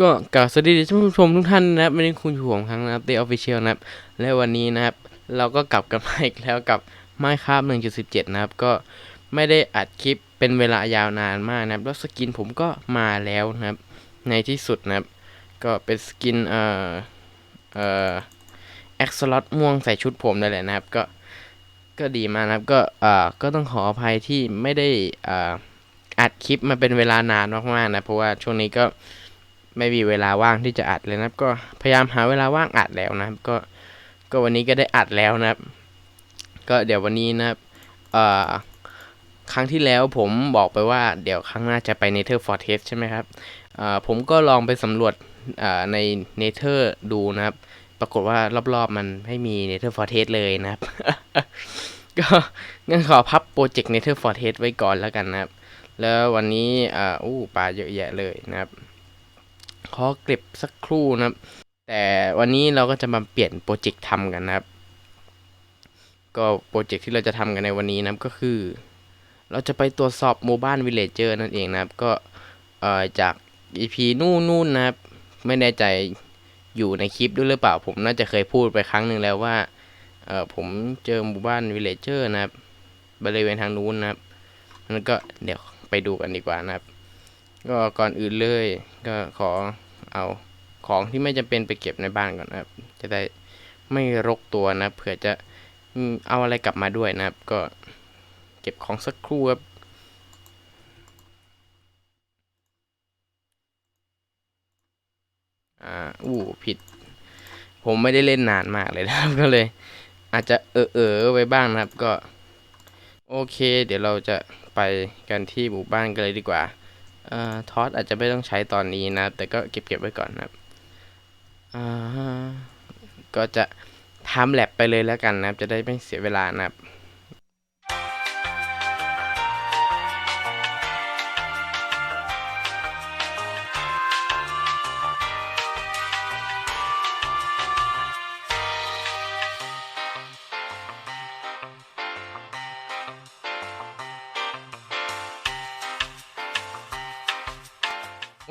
ก็กล่าวสวัสดีท่านผู้ชมทุกท่านนะครับวันนี้คุณอยู่ผมครั้งนะครับ The Official นะครับ และวันนี้นะครับ เราก็กลับกันมาอีกแล้วกับ Minecraft 1.17 นะครับ ก็ไม่ได้อัดคลิปเป็นเวลายาวนานมากนะครับ แล้วสกินผมก็มาแล้วนะครับ ในที่สุดนะครับ ก็เป็นสกินเอ่อเอ่อแอ็กซ์ลอตม่วงใส่ชุดผมนั่นแหละนะครับ ก็ก็ดีมากนะครับ ก็เอ่อก็ต้องขออภัยที่ไม่ได้เอ่ออัดคลิปมาเป็นเวลานานมากๆนะเพราะว่าช่วงนี้ก็ ไม่มีเวลาว่างที่จะอัดเลยนะครับ ก็พยายามหาเวลาว่างอัดแล้วนะครับ ก็ก็วันนี้ก็ได้อัดแล้วนะครับ ก็เดี๋ยววันนี้นะครับเอ่อครั้งที่แล้วผมบอกไปว่าเดี๋ยวครั้งหน้าจะไป Nether Fortress ใช่ไหมครับเอ่อผมก็ลองไปสำรวจเอ่อใน Nether ดูนะครับ ปรากฏว่ารอบๆมันไม่มี Nether Fortress เลยนะครับ ก็งั้นขอพับโปรเจกต์ Nether Fortress ไว้ก่อนแล้วกันนะครับ แล้ววันนี้อ่าอู้ปลาเยอะแยะเลยนะครับ ขอเก็บสักครู่นะครับ แต่วันนี้เราก็จะมาเปลี่ยนโปรเจกต์ทำกันนะครับ ก็โปรเจกต์ที่เราจะทำกันในวันนี้นะครับก็คือ เราจะไปตรวจสอบหมู่บ้านวิลเลจเจอร์นั่นเองนะครับ ก็เอ่อจาก EP นู่นนู่นนะครับ ไม่แน่ใจอยู่ในคลิปด้วยหรือเปล่า ผมน่าจะเคยพูดไปครั้งหนึ่งแล้วว่าเออผมเจอหมู่บ้านวิลเลจเจอร์นะครับบริเวณทางนู้นนะครับนั้นก็เดี๋ยวไปดูกันดีกว่านะครับ ก็ก่อนอื่นเลยก็ขอเอาของที่ไม่จำเป็นไปเก็บในบ้านก่อนนะครับ จะได้ไม่รกตัวนะเผื่อจะเอาอะไรกลับมาด้วยนะครับ ก็เก็บของสักครู่ครับอ่าอู้ผิด ผมไม่ได้เล่นนานมากเลยนะครับก็เลย อาจจะเออเออไว้บ้างนะครับก็ โอเค เดี๋ยวเราจะไปกันที่หมู่บ้านกันเลยดีกว่า เอ่อทอสอาจจะไม่ต้องใช้ตอนนี้นะแต่ก็เก็บเก็บไว้ก่อนนะครับอ่าก็จะทำแลบไปเลยแล้วกันนะครับ จะได้ไม่เสียเวลานะครับ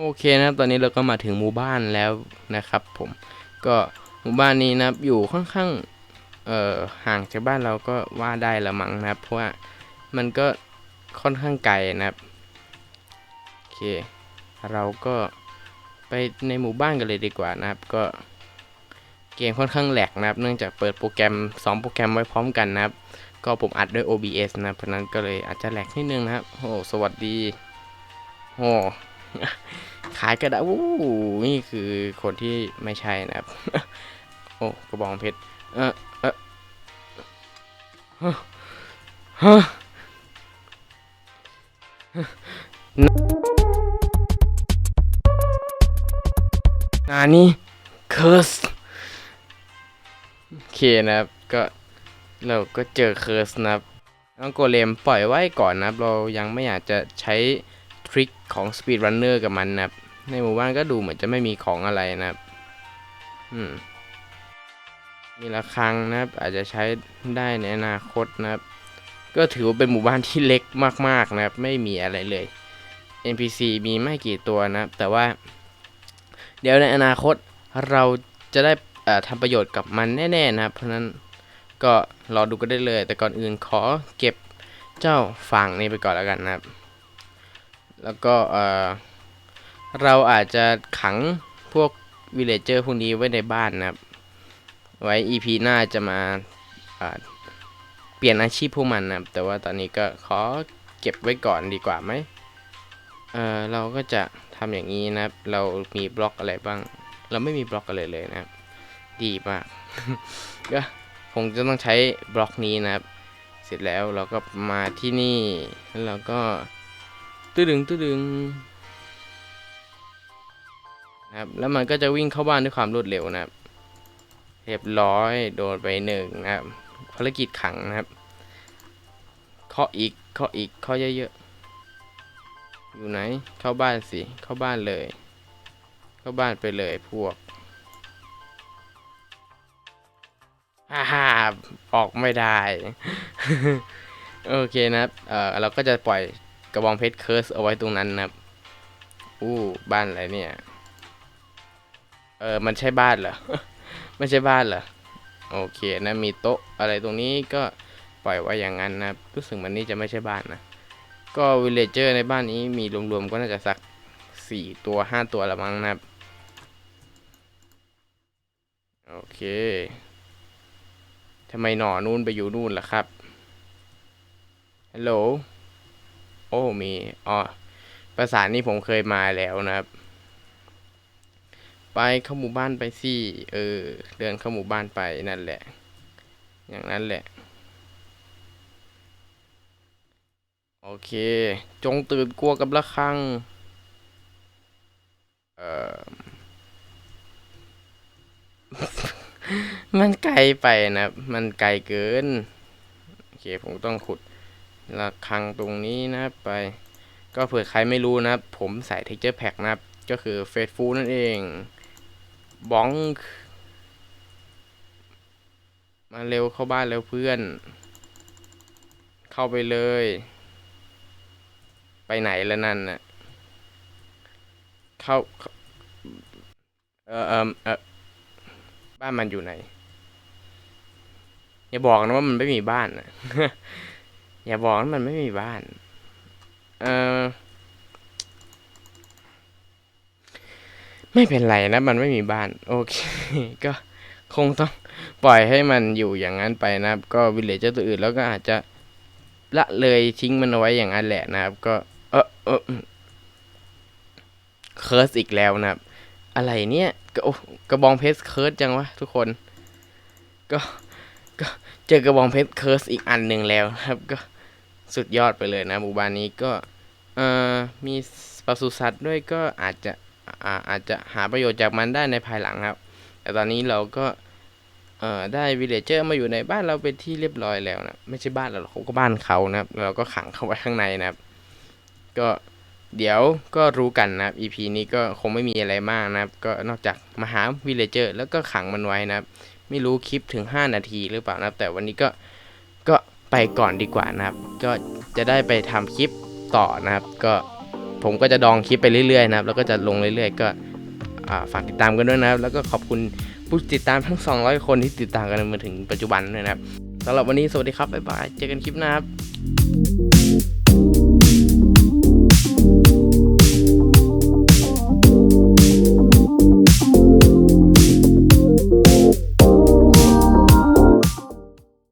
โอเคนะครับตอนนี้เราก็มาถึงหมู่บ้านแล้วนะครับ ผมก็หมู่บ้านนี้นะครับอยู่ค่อนข้างเอ่อห่างจากบ้านเราก็ว่าได้ละมั้งนะครับเพราะว่ามันก็ค่อนข้างไกลนะครับโอเค เราก็ไปในหมู่บ้านกันเลยดีกว่านะครับ ก็เกมค่อนข้างแหลกนะครับ เนื่องจากเปิดโปรแกรม 2 โปรแกรมไว้พร้อมกันนะครับ ก็ผมอัดด้วย OBS นะเพราะฉะนั้นก็เลยอาจจะแหลกนิดนึงนะครับโอ้สวัสดีโอ้ ขายกระดาษวู้นี่คือคนที่ไม่ใช่นะครับ โอ้กระบองเพชร เออเออฮะฮะนานี่เคิร์สโอเคนะครับ ก็เราก็เจอเคิร์สนะครับน้องโกเลมปล่อยไว้ก่อนนะครับ เรายังไม่อยากจะใช้ ทริคของ Speed Runner กับมันนะครับ ในหมู่บ้านก็ดูเหมือนจะไม่มีของอะไรนะครับ อืม มีระฆังนะครับ อาจจะใช้ได้ในอนาคตนะครับ ก็ถือว่าเป็นหมู่บ้านที่เล็กมากๆนะครับ ไม่มีอะไรเลย NPC มีไม่กี่ตัวนะครับ แต่ว่า เดี๋ยวในอนาคตเราจะได้ทำประโยชน์กับมันแน่ๆนะครับ เพราะฉะนั้นก็รอดูกันได้เลย แต่ก่อนอื่นขอเก็บเจ้าฝั่งนี้ไปก่อนแล้วกันนะครับ แล้วก็เออเราอาจจะขังพวกวิลเลจเจอร์พวกนี้ไว้ในบ้านนะครับ ไว้ EP หน้าจะมาาเปลี่ยนอาชีพพวกมันนะครับ แต่ว่าตอนนี้ก็ขอเก็บไว้ก่อนดีกว่าไหมเออเราก็จะทำอย่างนี้นะครับ เรามีบล็อกอะไรบ้าง เราไม่มีบล็อกอะไรเลยนะครับ ดีมาก ก็คงจะต้องใช้บล็อกนี้นะครับ เสร็จแล้วเราก็มาที่นี่แล้วเราก็ ตื้อดึงตื้อดึงนะครับ แล้วมันก็จะวิ่งเข้าบ้านด้วยความรวดเร็วนะครับ เรียบร้อยโดนไปหนึ่งนะครับ ภารกิจขังนะครับเคาะอีกเคาะอีกเคาะเยอะๆ อยู่ไหน เข้าบ้านสิ เข้าบ้านเลย เข้าบ้านไปเลยพวกฮ่าฮ่าออกไม่ได้ โอเคนะครับ เอ่อเราก็จะปล่อย กระบองเพชรเคิร์สเอาไว้ตรงนั้นนะครับ อู้บ้านอะไรเนี่ย เออมันใช่บ้านเหรอ ไม่ใช่บ้านเหรอ โอเคนะมีโต๊ะอะไรตรงนี้ก็ปล่อยไว้อย่างนั้นนะรู้สึกมันนี่จะไม่ใช่บ้านนะ ก็วิลเลเจอร์ในบ้านนี้มีรวมๆก็น่าจะสักสี่ตัวห้าตัวละมั้งนะครับโอเคทำไมหนอนู่นไปอยู่นู่นล่ะครับฮัลโหล โอ้มีอ๋อภาษานี้ผมเคยมาแล้วนะครับ ไปเข้าหมู่บ้านไปสิเออ เดินเข้าหมู่บ้านไปนั่นแหละ อย่างนั้นแหละ โอเค จงตื่นกลัวกับระฆัง เอ่อมันไกลไปนะ มันไกลเกิน โอเค ผมต้องขุด ระฆังตรงนี้นะครับไป ก็เผื่อใครไม่รู้นะครับ ผมใส่ texture pack นะครับ ก็คือ faithful นั่นเองบ้องมาเร็วเข้าบ้านเร็วเพื่อน เข้าไปเลย ไปไหนแล้วนั่นน่ะเข้าเออเออเออบ้านมันอยู่ไหน อย่าบอกนะว่ามันไม่มีบ้านนะ อย่าบอกนะมันไม่มีบ้าน เออไม่เป็นไรนะ มันไม่มีบ้าน โอเค ก็คงต้องปล่อยให้มันอยู่อย่างนั้นไปนะครับ ก็วิลเลจเจอร์ตัวอื่นแล้วก็อาจจะละเลยทิ้งมันเอาไว้อย่างนั้นแหละนะครับ ก็ เออเออเคิร์สอีกแล้วนะครับ อะไรเนี่ยก็โอ้กระบองเพชรเคิร์สจังวะทุกคน ก็ก็เจอกระบองเพชรเคิร์สอีกอันหนึ่งแล้วนะครับก็ สุดยอดไปเลยนะหมู่บ้านนี้ก็มีปศุสัตว์ด้วยก็อาจจะอาอาจจะหาประโยชน์จากมันได้ในภายหลังครับ แต่ตอนนี้เราก็ได้วิลเลเจอร์มาอยู่ในบ้านเราเป็นที่เรียบร้อยแล้วนะไม่ใช่บ้านเราหรอกก็บ้านเขานะครับเราก็ขังเขาไว้ข้างในนะครับ ก็เดี๋ยวก็รู้กันนะครับ EP นี้ก็คงไม่มีอะไรมากนะครับ ก็นอกจากมาหาวิลเลเจอร์แล้วก็ขังมันไว้นะครับ ไม่รู้คลิปถึง 5 นาทีหรือเปล่านะครับ แต่วันนี้ก็ก็ ไปก่อนดีกว่านะครับ ก็จะได้ไปทำคลิปต่อนะครับ ก็ผมก็จะดองคลิปไปเรื่อยๆนะครับ แล้วก็จะลงเรื่อยๆ ก็อ่าฝากติดตามกันด้วยนะครับ แล้วก็ขอบคุณผู้ติดตามทั้ง 200 คนที่ติดตามกันมาถึงปัจจุบันด้วยนะครับสำหรับวันนี้สวัสดีครับบ๊ายบายเจอกันคลิปหน้าครับ